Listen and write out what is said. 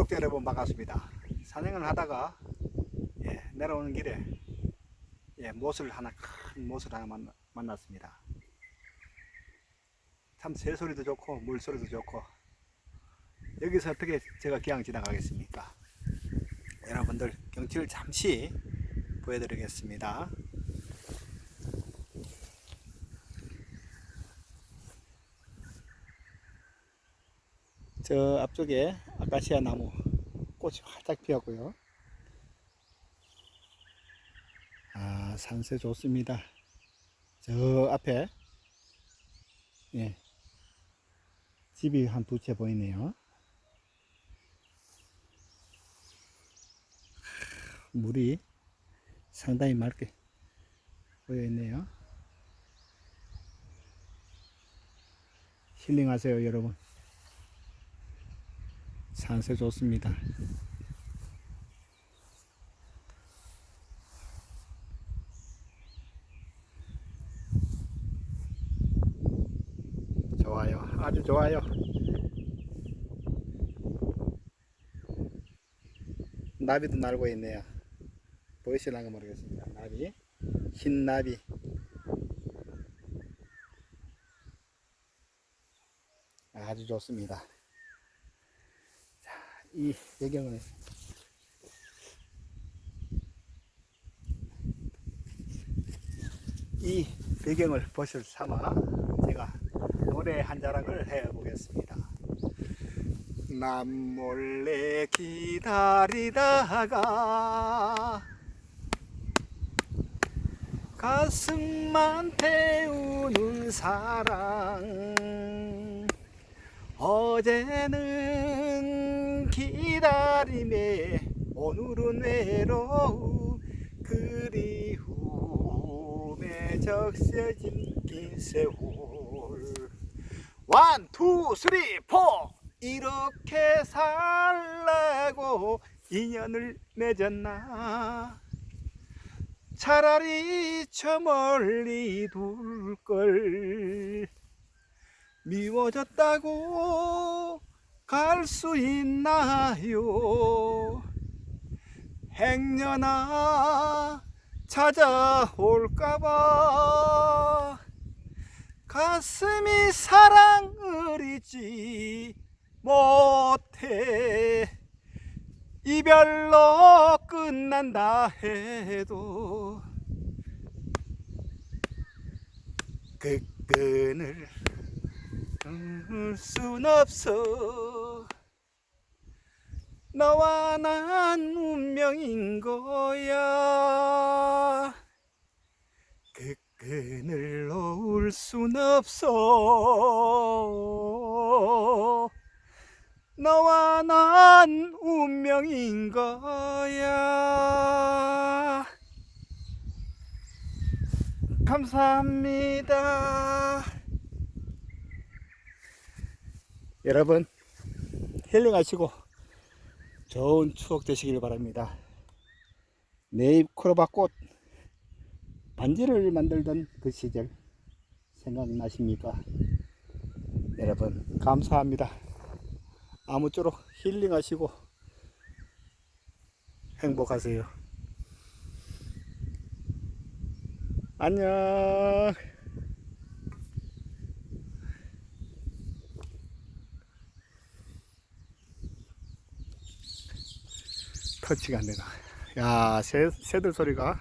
구독자 여러분 반갑습니다. 산행을 하다가 예, 내려오는 길에 예, 못을 하나 큰 못을 하나 만, 만났습니다. 참 새소리도 좋고 물소리도 좋고 여기서 어떻게 제가 그냥 지나가겠습니까? 여러분들 경치를 잠시 보여드리겠습니다. 저 앞쪽에 아카시아 나무 꽃이 활짝 피었고요. 아, 산세 좋습니다. 저 앞에 예, 집이 한 두 채 보이네요. 물이 상당히 맑게 보여 있네요. 힐링하세요, 여러분. 산세 좋습니다. 좋아요. 아주 좋아요. 나비도 날고 있네요. 보이시나가 모르겠습니다. 나비. 흰 나비. 아주 좋습니다. 자, 이 배경을 이 배경을 보실 삼아 제가 노래 한 자락을 해 보겠습니다. 남 몰래 기다리다가 가슴만 태우는 사랑 어제는 기다림에 오늘은 외로움 그리움에 적셔진 긴 세월. 원, 투, 쓰리, 포 이렇게 살라고 인연을 맺었나? 차라리 저 멀리 둘 걸. 미워졌다고 갈 수 있나요? 행여나 찾아올까봐 가슴이 사랑을 잊지 못해. 이별로 끝난다 해도 그 끈을 끊을 순 없어 너와 난 운명인 거야. 그 끈을 놓을 순 없어. 너와 난 운명인 거야. 감사합니다. 여러분 힐링하시고 좋은 추억 되시길 바랍니다 네잎 크로바 꽃 반지를 만들던 그 시절 생각나십니까? 여러분 감사합니다. 아무쪼록 힐링하시고 행복하세요. 안녕. 터치가 안 되나. 야, 새, 새들 소리가